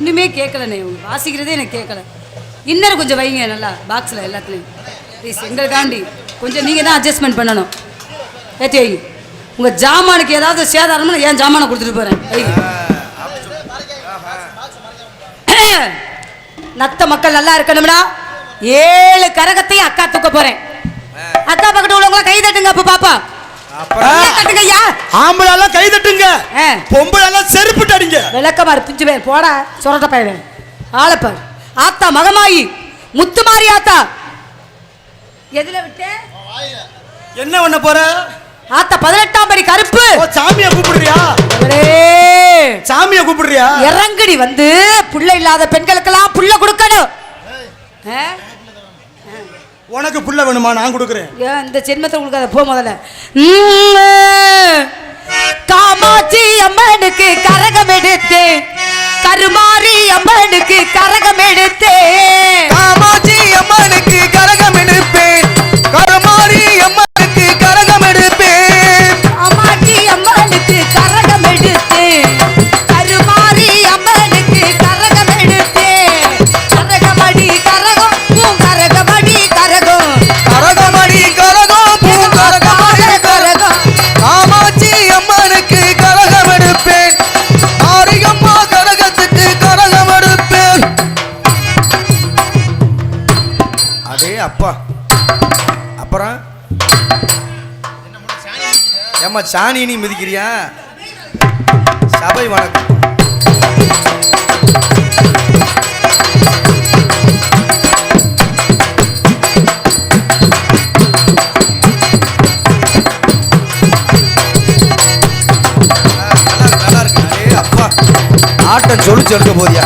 ஒன்றுமே கேட்கலண்ணே உங்க வாசிக்கிறதே எனக்கு கேட்கல இன்னும் கொஞ்சம் வைங்க நல்லா பாக்ஸில் எல்லாத்துலேயும். ப்ளீஸ் எங்களுக்காண்டி கொஞ்சம் நீங்கள் தான் அட்ஜஸ்ட்மெண்ட் பண்ணணும். ஏற்றி வைங்க. உங்கள் ஜாமானுக்கு ஏதாவது சேதாரம்னா ஏன் ஜாமானை கொடுத்துட்டு போகிறேன் நத்த மக்கள் நல்லா இருக்கணும்னா ஏழு கரகத்தையும் அக்கா தூக்க போகிறேன் அக்கா பக்கத்து உள்ளவங்கள கை தட்டுங்க அப்போ பாப்பா. ஆம்பளை எல்லாம் கை தட்டுங்க. பொம்பளை எல்லாம் செருப்புட்டு அடிங்க விளக்கமாறு பிஞ்சு பேர் போடா சொரட்ட பையன். ஆளப்பார் ஆத்தா மகமாயி. முத்துமாரி ஆத்தா. எதுல விட்டேன் என்ன பண்ண போற? ஆத்தா பதினெட்டாம் படி கருப்பு. சாமியை கூப்பிடுறியா? சாமியை கூப்பிடுறியா? இறங்குடி வந்து புள்ள இல்லாத பெண்களுக்கெல்லாம் புள்ள கொடுக்கணும்? உனக்கு புள்ள வேணுமா? நான் கொடுக்குறேன். இந்த ஜென்மத்தை கொடுக்காத போ முதல்ல. உம், காமாட்சி அம்மனுக்கு கரகம் எடுத்து கருமாரி அம்மனுக்கு கரகம் எடுத்து காமாட்சி அம்மனுக்கு கரகம் எடுப்பேன். கருமாரி அம்மனுக்கு ஏமா சாணி நீ மிதிக்கிறியா? சபை வணக்கம். நல்லா நல்லா அப்பா ஆட்டம் சொல்லிச்சு எடுக்க போதியா?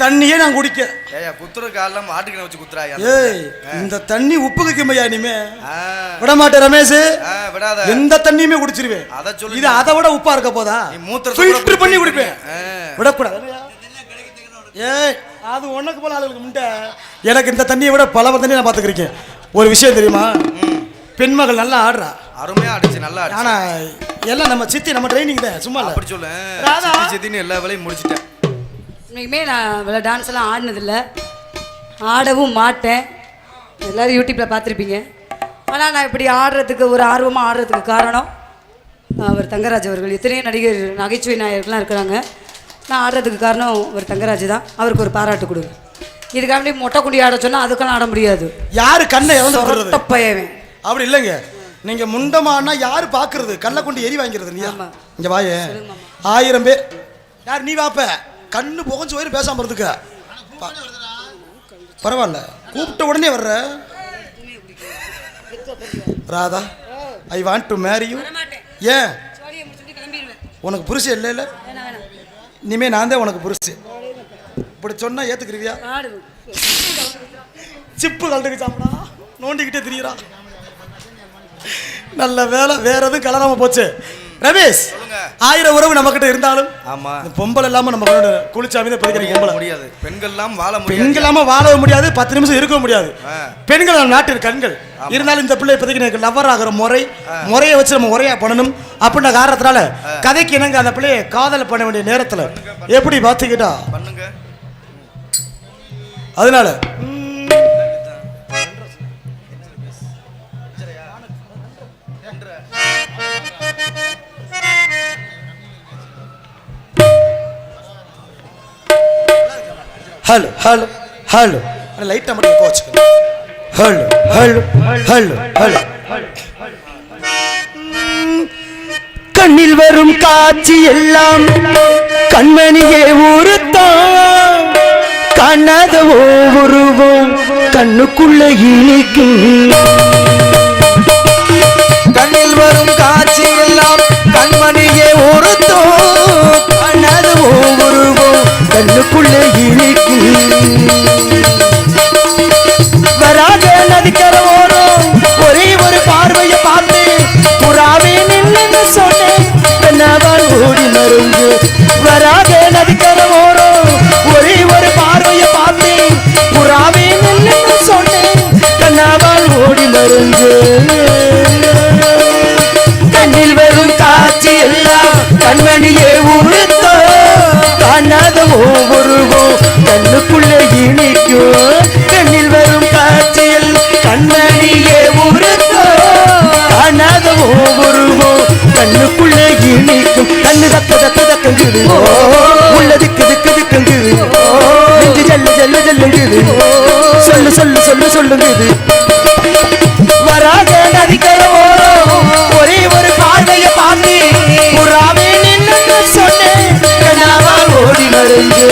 தண்ணியே நான் குடிக்க ஏயா குத்துற காலம் வாட்டர் கேனை வச்சு குத்துறாயா ஏய் இந்த தண்ணி உப்பு வைக்குமையா இனிமே? விட மாட்டேன் ரமேஷ். விடாத. எந்த தண்ணியுமே குடிச்சிருவேன். அத சொல்லு இது அதை விட உப்பா இருக்க போதா? ஃபில்டர் பண்ணி குடிப்பேன். விடக்கூடாது. ஏய் அது உனக்கு போல ஆளுகளுக்கு முண்டை எனக்கு இந்த தண்ணியை விட பல தண்ணி நான் பார்த்துக்கிறேன் ஒரு விஷயம் தெரியுமா? பெண்மகள் நல்லா ஆடுறா. அருமையா அடிச்சு நல்லா ஆனா எல்லாம் நம்ம சித்தி நம்ம ட்ரைனிங் தான். சும்மா இல்ல. அப்படி சொல்லு. ராதா. சித்தி சித்தின்னு எல்லா வேலையும் முடிச்சிட்டேன். இன்னைக்குமே நான் இவ்வளோ டான்ஸ் எல்லாம் ஆடினதில்ல. ஆடவும் மாட்டேன். எல்லோரும் யூடியூப்பில் பார்த்துருப்பீங்க. ஆனால் நான் இப்படி ஆடுறதுக்கு ஒரு ஆர்வமாக ஆடுறதுக்கு காரணம் அவர் தங்கராஜ் அவர்கள். எத்தனையோ நடிகர் நகைச்சுவை நாயகர்கள்லாம் இருக்கிறாங்க. நான் ஆடுறதுக்கு காரணம் ஒரு தங்கராஜ் தான். அவருக்கு ஒரு பாராட்டு கொடுங்க இதுக்காண்டி மொட்டை குண்டி ஆட சொன்னால் அதுக்கெல்லாம் ஆட முடியாது. யாரு கண்ணை வர்றது பையவன் அப்படி இல்லைங்க. நீங்க முண்டமானா யாரு பாக்குறது? கல்ல கொண்டு எரி வாங்கிறது நீ. இங்க வாயே. ஆயிரம் பேர். யார் நீ வாப்ப? கண்ணு புகஞ்சு போயிரு பேசாம இருந்துக்க. பரவாயில்ல. கூப்பிட்ட உடனே வர்ற. Radha I want to marry you ஏன்? உனக்கு புருஷன் இல்லை இல்லை? இனிமே நான் தான் உனக்கு புருஷன். இப்படி சொன்னா ஏத்துக்கிறியா? சிப்பு கலந்துக்கு சாப்பிடா. நோண்டிக்கிட்டே திரியிறா. நல்ல வேலை வேற எதுவும் கலராம போச்சு. ரமேஷ். ஆயிரம் உறவு நம்ம கிட்ட இருந்தாலும் ஆமா. பொம்பளை இல்லாம நம்ம குளிச்சாமி தான் பதிக்கிற பொம்பளை. முடியாது. பெண்கள்லாம் வாழ முடியாது. பெண்கள் இல்லாம வாழவும் முடியாது. பத்து நிமிஷம் இருக்க முடியாது. பெண்கள் நாட்டின் கண்கள். இருந்தாலும் இந்த பிள்ளை இப்போதைக்கு எனக்கு லவ்வர் ஆகிற முறை முறையை வச்சு நம்ம முறையா பண்ணணும். அப்படின்ற காரணத்தினால கதைக்கு என்னங்க அந்த பிள்ளையை காதல் பண்ண வேண்டிய நேரத்துல எப்படி பார்த்துக்கிட்டா அதனால ஹலோ ஹலோ ஹலோ லைட்டாக மட்டும் எக்கோ வச்சுக்கணும் ஹலோ ஹலோ ஹலோ ஹலோ கண்ணில் வரும் காட்சி எல்லாம் கண்மணியே உறுத்தான் காணாத ஒவ்வொருவும் கண்ணுக்குள்ள இனிக்கும். கண்ணில் வரும் காட்சி எல்லாம் கண்மணியே ஒருத்தோ காணாத ஒவ்வொருவும் கண்ணுக்குள்ளே இனிக்கும் வராத நதிக்கரம் தக்கங்குது உள்ள திக்கு திக்கு திக்குங்குது நெஞ்சு ஜல்லு ஜல்லு ஜல்லுங்குது. சொல்லு சொல்லு சொல்லு சொல்லுங்குது. வராத நதிக்கர ஓரம். ஒரே ஒரு பார்வையை பார்த்து புறாவே நின்னு சொன்னேன். கண்ணாவால் ஓடி மருந்து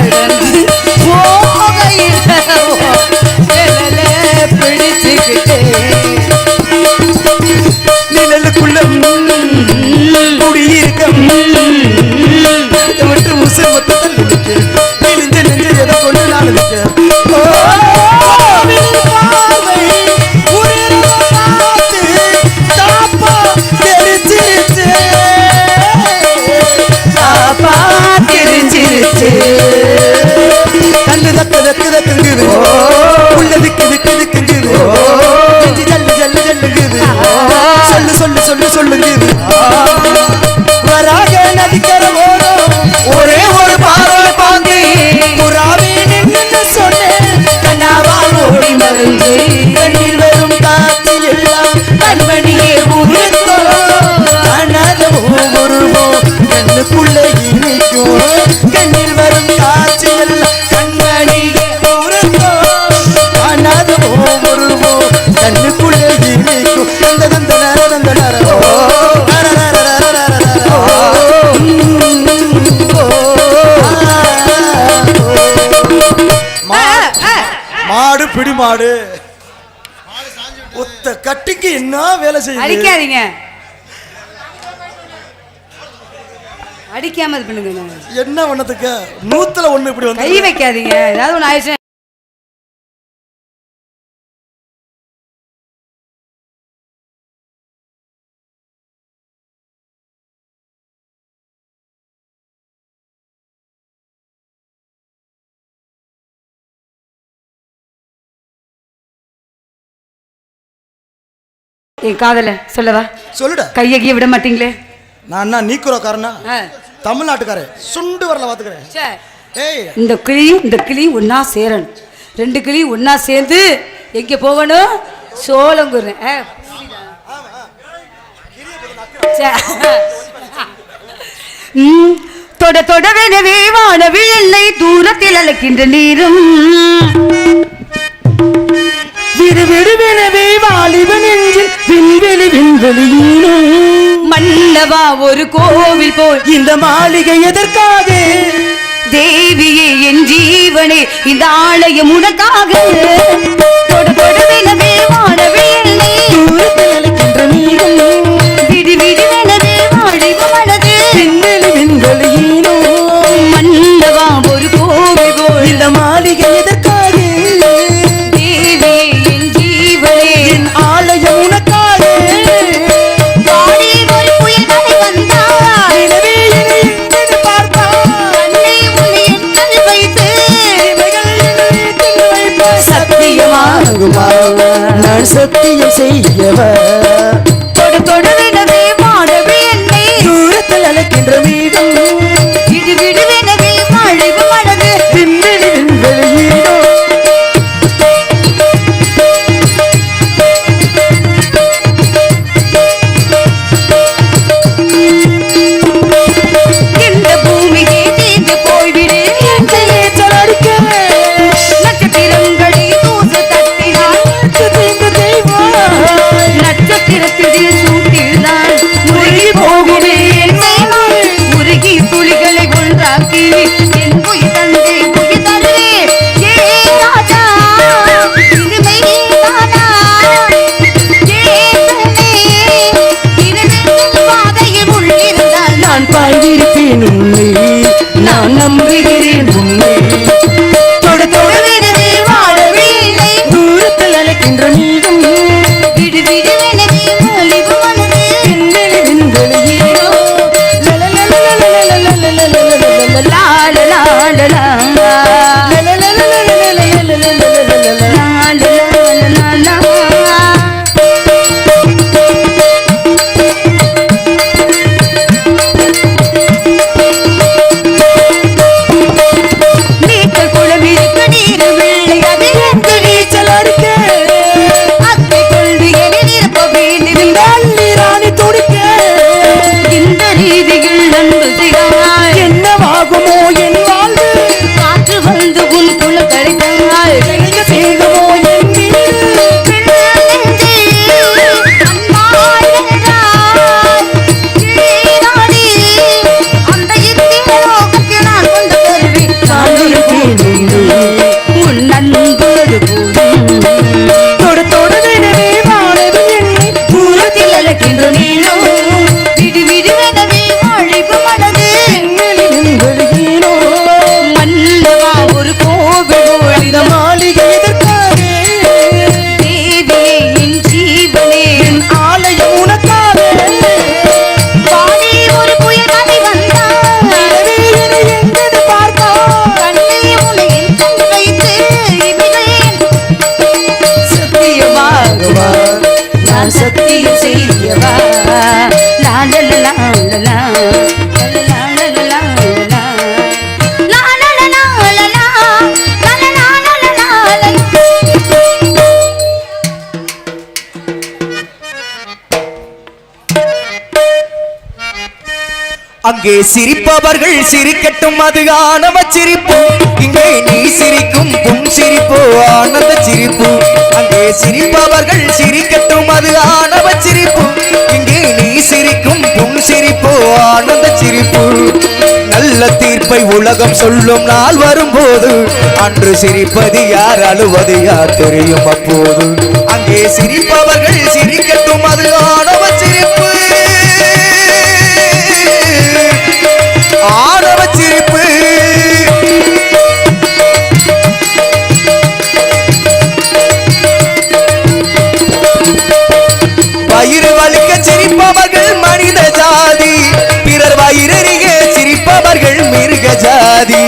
Alden. கண்ணு தப்ப தக்கு தக்குங்குது உள்ள திக்கு திக்கு திக்குங்குது நெஞ்சு ஜல்லு ஜல்லு ஜல்லுங்குது சொல்லு சொல்லு சொல்லு சொல்லுங்குது. அடிக்காதீங்க. அடிக்காம இது என்ன பண்ணதுக்கு நூத்துல ஒண்ணு இப்படி கை வைக்காதீங்க. ஏதாவது ஒண்ணு ஆயிடுச்சு என் காதல சொல்லவா? சொல்லுடா. கையகிய விட மாட்டீங்களே? நான் என்ன நீக்குறோக்காரனா தமிழ்நாட்டுக்காரன். சுண்டு வரல பாத்துக்கிறேன் இந்த கிளி இந்த கிளி ஒன்னா சேரணும். ரெண்டு கிளி ஒன்னா சேர்ந்து எங்க போகணும்? சோளங்குறேன் தொட தொடவெனவே வானவி எல்லை தூரத்தில் அழைக்கின்ற நீரும். விறுவிறுவெனவே வாலிபன். விண்வெளி விண்வெளியினும் மன்னவா ஒரு கோவில் போல். இந்த மாளிகை எதற்காக? தேவியே என் ஜீவனே இந்த ஆலயம் உனக்காக. தாங்குமா நான் சத்தியம் செய்யவ கொடு கொடுவிடவே மாடவி என்னை. தூரத்தில் அழைக்கின்றமே அங்கே சிரிப்பவர்கள் சிரிக்கட்டும் அது ஆணவ சிரிப்போ. இங்கே நீ சிரிக்கும் உன் சிரிப்போ ஆனந்த சிரிப்பு. அங்கே சிரிப்பவர்கள் சிரிக்கட்டும் அது ஆணவ சிரிப்பு. இங்கே நீ சிரிக்கும் உன் சிரிப்போ ஆனந்த சிரிப்பு. நல்ல தீர்ப்பை உலகம் சொல்லும் நாள் வரும்போது அன்று சிரிப்பது யார் அழுவது யார் தெரியும் அப்போது. அங்கே சிரிப்பவர்கள் சிரிக்கட்டும் அது ஆணவ சிரிப்பு. வயிறு வலிக்க சிரிப்பவர்கள் மனித ஜாதி. பிறர் வயிறறிய சிரிப்பவர்கள் மிருக ஜாதி.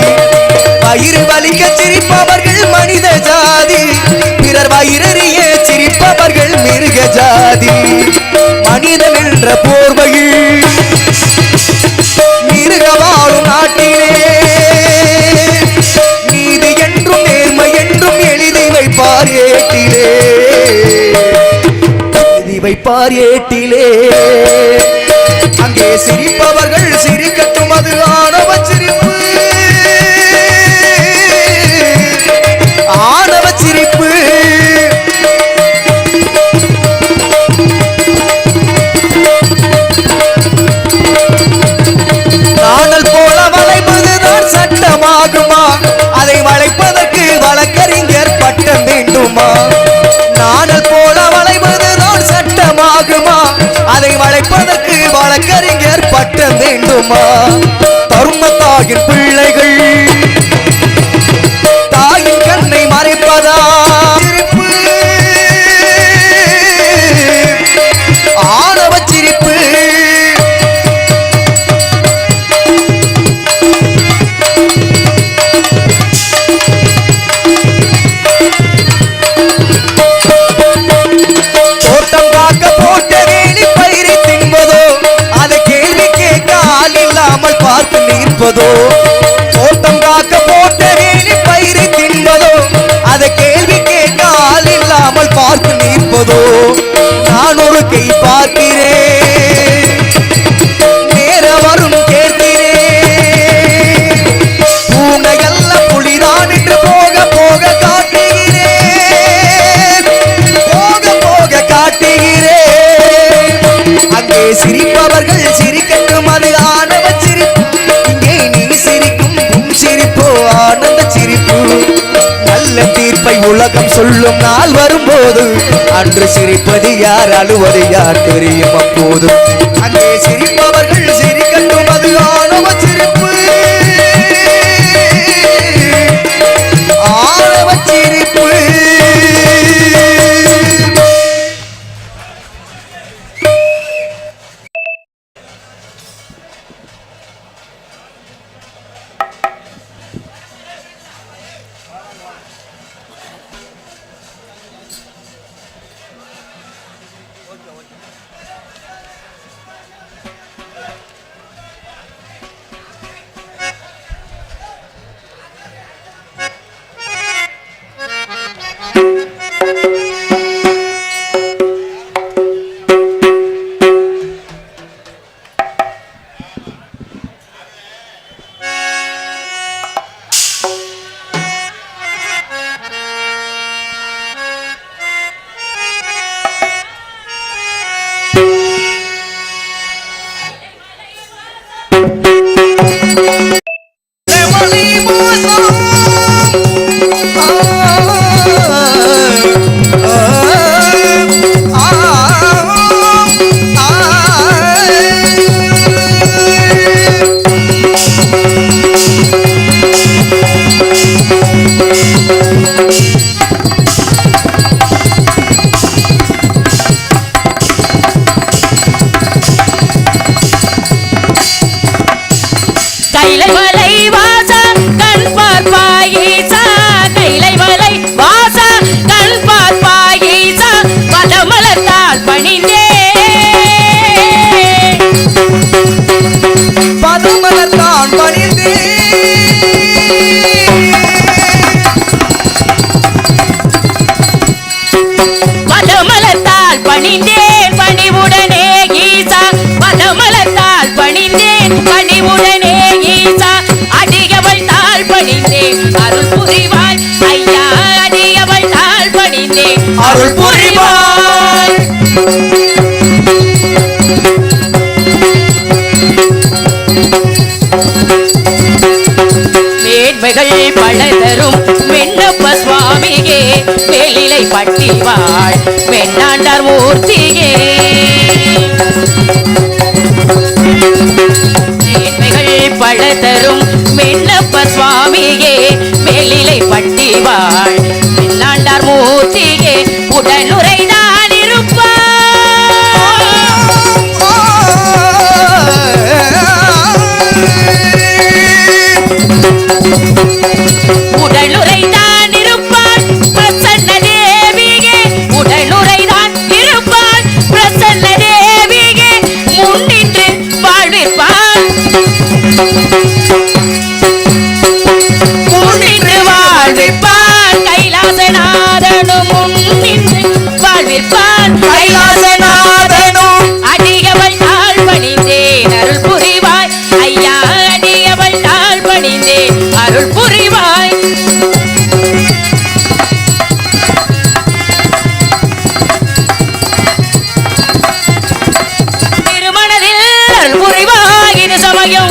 வயிறு வலிக்க சிரிப்பவர்கள் மனித ஜாதி. பிறர் வயிறறிய சிரிப்பவர்கள் மிருக ஜாதி. மனிதன் என்ற போர்வையில் வைப்பார் ஏட்டிலே. அங்கே சிரிப்பவர்கள் சிரிக்கட்டும் அது ஆணவ சிரிப்பு. ஆணவ சிரிப்பு. நாடல் போல வளைப்பதுதான் சட்டமாகுமா? அதை வளைப்பதற்கு வழக்கறிஞர் பட்டம் வேண்டுமா? அதை வழக்கறிஞர் பட்டம் வேண்டுமா? தர்மத்தாகின் பிள்ளைகள் இருப்பதோ? தோட்டம் காக்க போட்ட வேலி பயிரை தின்பதோ? அதை கேள்வி கேட்க ஆள் இல்லாமல் பார்த்து நிற்பதோ? நான் ஒரு கை பார்க்க சிரிப்பை உலகம் சொல்லும் நாள் வரும்போது அன்று சிரிப்பது யார் அழுவது யார் தெரியும் அப்போது. அங்கே சிரிப்பவர்கள் Lebo limos no பணிந்தேன் பணிவுடனே ஈசா. பதமலத்தால் பணிந்தேன் பணிவுடனே ஈசா. அடியவள் தாள் பணிந்தேன் அருள் புரிவாய். ஐயா அடியவள் தாள் பணிந்தேன் அருள் புரிவாய். மேன்மைகள் பல தரும் விண்ணப்ப சுவாமியே மேலிலை பட்டி வாழ் பெண்ணாண்டார் மூர்த்தியே. மேன்மைகள் பல தரும் விண்ணப்ப சுவாமியே மேலிலை பட்டி வாழ் பெண்ணாண்டார் மூர்த்தியே உடனுரைதான் இருப்பார் உடலுரைதான் கைலாசநாதனும் அடியவள் தாழ் பணிந்தேன் அருள் புரிவாய். ஐயா அடியவள் தாழ் பணிந்தேன் அருள் புரிவாய். திருமணத்தில் அருள் புரிவாய். இது சமயம்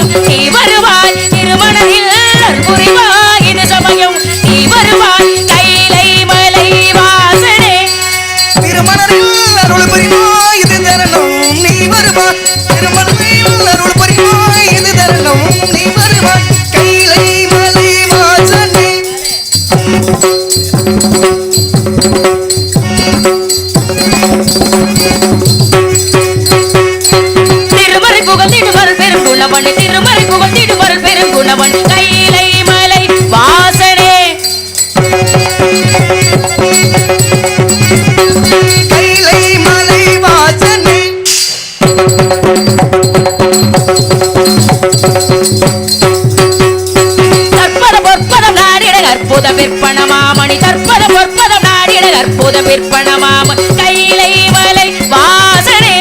அற்புத விற்பன மாமணி தற்பத பொற்பதம் நாடிட அற்புத விற்பனமாம கைலை வலை வாசனே.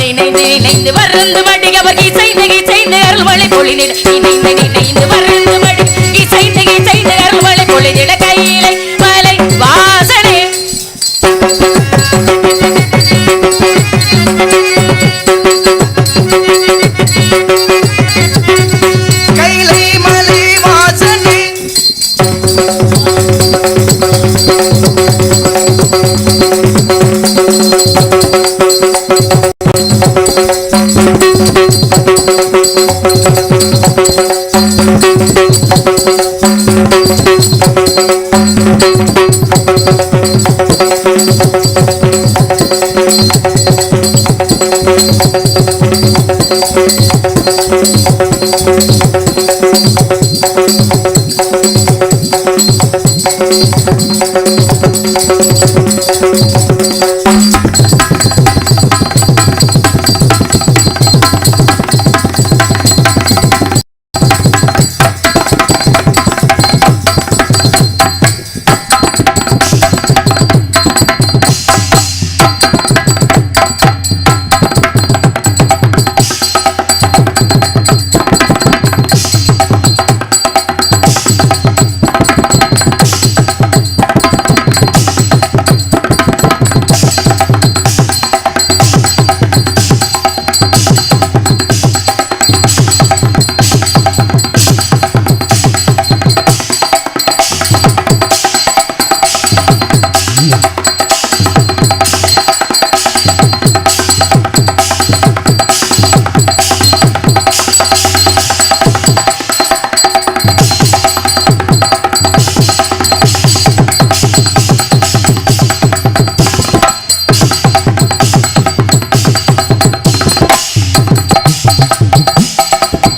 நினைந்து நினைந்து வருந்து இசைந்து அருள்மலை பொழினிட நினைந்து நினைந்து